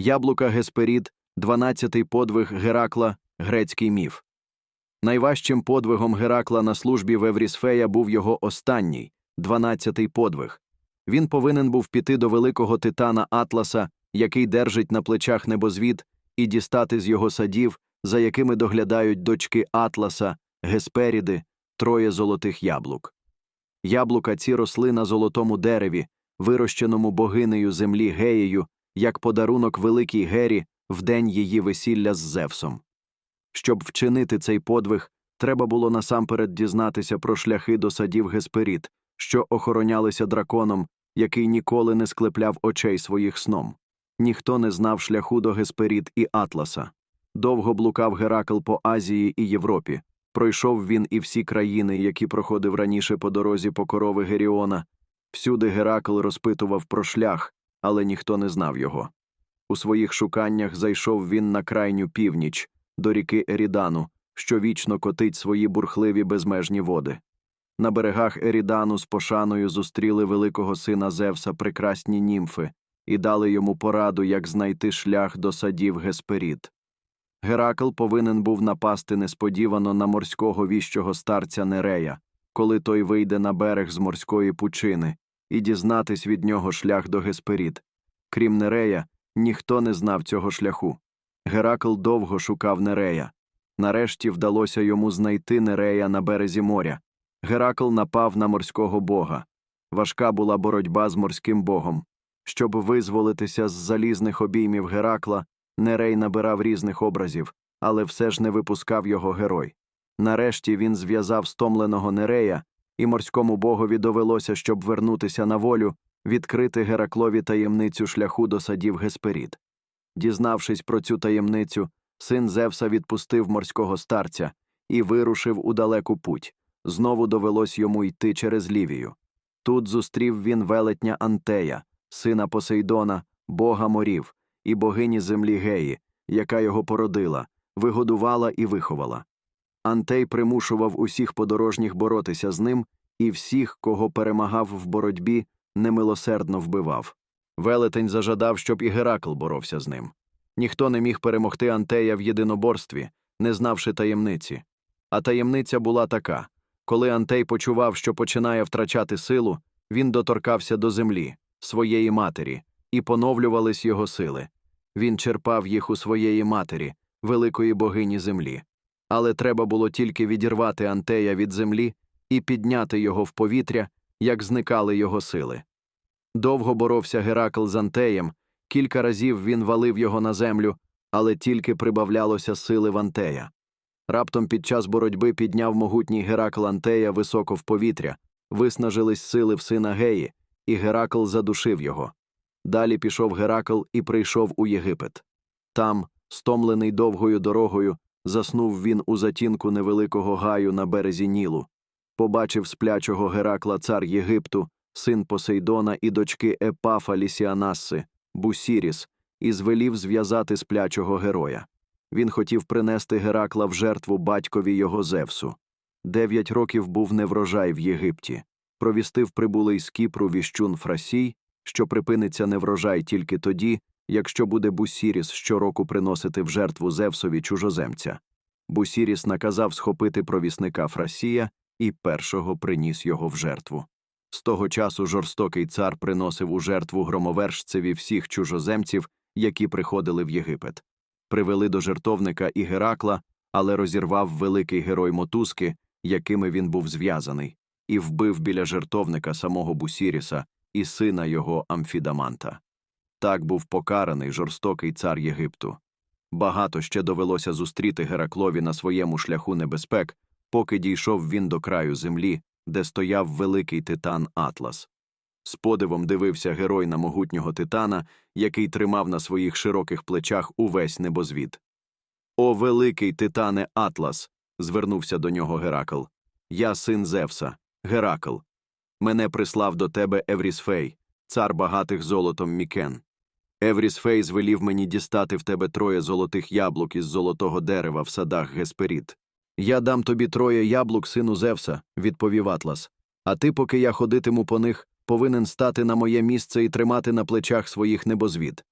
Яблука Гесперід, дванадцятий подвиг Геракла, грецький міф. Найважчим подвигом Геракла на службі в Еврісфея був його останній, дванадцятий подвиг. Він повинен був піти до великого титана Атласа, який держить на плечах небозвід, і дістати з його садів, за якими доглядають дочки Атласа, Гесперіди, троє золотих яблук. Яблука ці росли на золотому дереві, вирощеному богинею землі Геєю, як подарунок великій Гері в день її весілля з Зевсом. Щоб вчинити цей подвиг, треба було насамперед дізнатися про шляхи до садів Гесперід, що охоронялися драконом, який ніколи не склепляв очей своїх сном. Ніхто не знав шляху до Гесперід і Атласа. Довго блукав Геракл по Азії і Європі. Пройшов він і всі країни, які проходив раніше по дорозі по корови Геріона. Всюди Геракл розпитував про шлях, але ніхто не знав його. У своїх шуканнях зайшов він на крайню північ, до ріки Ерідану, що вічно котить свої бурхливі безмежні води. На берегах Ерідану з пошаною зустріли великого сина Зевса прекрасні німфи і дали йому пораду, як знайти шлях до садів Гесперід. Геракл повинен був напасти несподівано на морського віщого старця Нерея, коли той вийде на берег з морської пучини, і дізнатись від нього шлях до Гесперід. Крім Нерея, ніхто не знав цього шляху. Геракл довго шукав Нерея. Нарешті вдалося йому знайти Нерея на березі моря. Геракл напав на морського бога. Важка була боротьба з морським богом. Щоб визволитися з залізних обіймів Геракла, Нерей набирав різних образів, але все ж не випускав його герой. Нарешті він зв'язав стомленого Нерея, і морському богові довелося, щоб вернутися на волю, відкрити Гераклові таємницю шляху до садів Гесперід. Дізнавшись про цю таємницю, син Зевса відпустив морського старця і вирушив у далеку путь. Знову довелось йому йти через Лівію. Тут зустрів він велетня Антея, сина Посейдона, бога морів, і богині землі Геї, яка його породила, вигодувала і виховала. Антей примушував усіх подорожніх боротися з ним, і всіх, кого перемагав в боротьбі, немилосердно вбивав. Велетень зажадав, щоб і Геракл боровся з ним. Ніхто не міг перемогти Антея в єдиноборстві, не знавши таємниці. А таємниця була така коли Антей почував, що починає втрачати силу, він доторкався до землі, своєї матері, і поновлювались його сили. Він черпав їх у своєї матері, великої богині землі. Але треба було тільки відірвати Антея від землі і підняти його в повітря, як зникали його сили. Довго боровся Геракл з Антеєм, кілька разів він валив його на землю, але тільки прибавлялося сили в Антея. Раптом під час боротьби підняв могутній Геракл Антея високо в повітря, виснажились сили в сина Геї, і Геракл задушив його. Далі пішов Геракл і прийшов у Єгипет. Там, стомлений довгою дорогою, заснув він у затінку невеликого гаю на березі Нілу. Побачив сплячого Геракла цар Єгипту, син Посейдона і дочки Епафа Лісіанасси, Бусіріс, і звелів зв'язати сплячого героя. Він хотів принести Геракла в жертву батькові його Зевсу. Дев'ять років був неврожай в Єгипті. Провістив прибулий з Кіпру віщун Фрасій, що припиниться неврожай тільки тоді, якщо буде Бусіріс щороку приносити в жертву Зевсові чужоземця. Бусіріс наказав схопити провісника Фрасія і першого приніс його в жертву. З того часу жорстокий цар приносив у жертву громовержцеві всіх чужоземців, які приходили в Єгипет. Привели до жертовника і Геракла, але розірвав великий герой мотузки, якими він був зв'язаний, і вбив біля жертовника самого Бусіріса і сина його Амфідаманта. Так був покараний жорстокий цар Єгипту. Багато ще довелося зустріти Гераклові на своєму шляху небезпек, поки дійшов він до краю землі, де стояв великий титан Атлас. З подивом дивився герой на могутнього титана, який тримав на своїх широких плечах увесь небозвід. О, великий титане Атлас. звернувся до нього Геракл. Я син Зевса, Геракл. Мене прислав до тебе Еврісфей, цар багатих золотом Мікен. Еврісфей звелів мені дістати в тебе троє золотих яблук із золотого дерева в садах Гесперід. Я дам тобі троє яблук, сину Зевса, відповів Атлас. А ти, поки я ходитиму по них, повинен стати на моє місце і тримати на плечах своїх небозвід.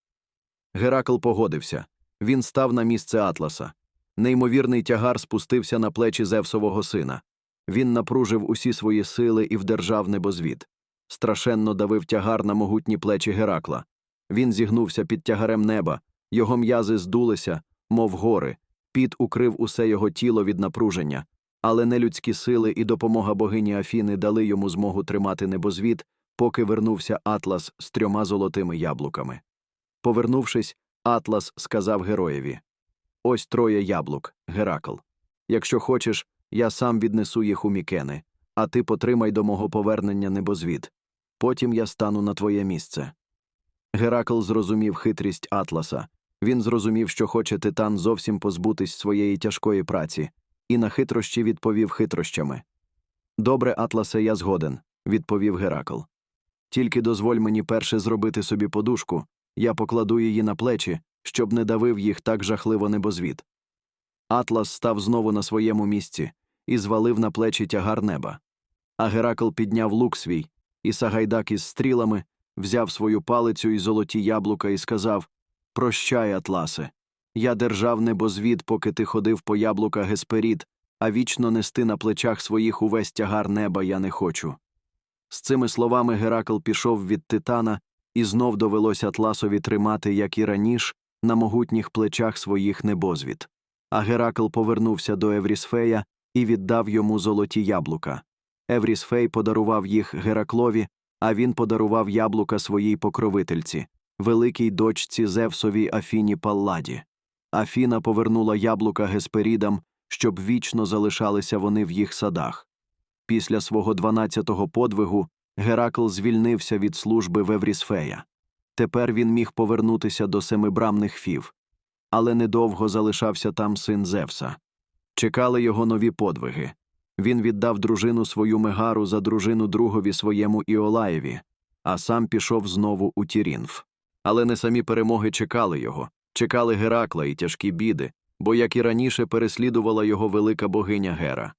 Геракл погодився. Він став на місце Атласа. Неймовірний тягар спустився на плечі Зевсового сина. Він напружив усі свої сили і вдержав небозвід. Страшенно давив тягар на могутні плечі Геракла. Він зігнувся під тягарем неба, його м'язи здулися, мов гори, піт укрив усе його тіло від напруження, але нелюдські сили і допомога богині Афіни дали йому змогу тримати небозвід, поки вернувся Атлас з трьома золотими яблуками. Повернувшись, Атлас сказав героєві Ось троє яблук, Геракл. Якщо хочеш, я сам віднесу їх у Мікени, а ти потримай до мого повернення небозвід. Потім я стану на твоє місце. Геракл зрозумів хитрість Атласа. Він зрозумів, що хоче титан зовсім позбутись своєї тяжкої праці, і на хитрощі відповів хитрощами. Добре, Атласе, я згоден, відповів Геракл. Тільки дозволь мені перше зробити собі подушку, я покладу її на плечі, щоб не давив їх так жахливо небозвід. Атлас став знову на своєму місці і звалив на плечі тягар неба. А Геракл підняв лук свій, і Сагайдак із стрілами взяв свою палицю і золоті яблука і сказав Прощай, Атласе. Я держав небозвід, поки ти ходив по яблука Гесперід, а вічно нести на плечах своїх увесь тягар неба я не хочу. З цими словами Геракл пішов від титана, і знов довелося Атласові тримати, як і раніше, на могутніх плечах своїх небозвід. А Геракл повернувся до Еврісфея і віддав йому золоті яблука. Еврісфей подарував їх Гераклові, а він подарував яблука своїй покровительці, великій дочці Зевсовій Афіні Палладі. Афіна повернула яблука Гесперідам, щоб вічно залишалися вони в їх садах. Після свого дванадцятого подвигу Геракл звільнився від служби Веврісфея. Тепер він міг повернутися до семибрамних фів. Але недовго залишався там син Зевса. Чекали його нові подвиги. Він віддав дружину свою Мегару за дружину другові своєму Іолаєві, а сам пішов знову у Тірінф. Але не самі перемоги чекали його, чекали Геракла і тяжкі біди, бо, як і раніше, переслідувала його велика богиня Гера.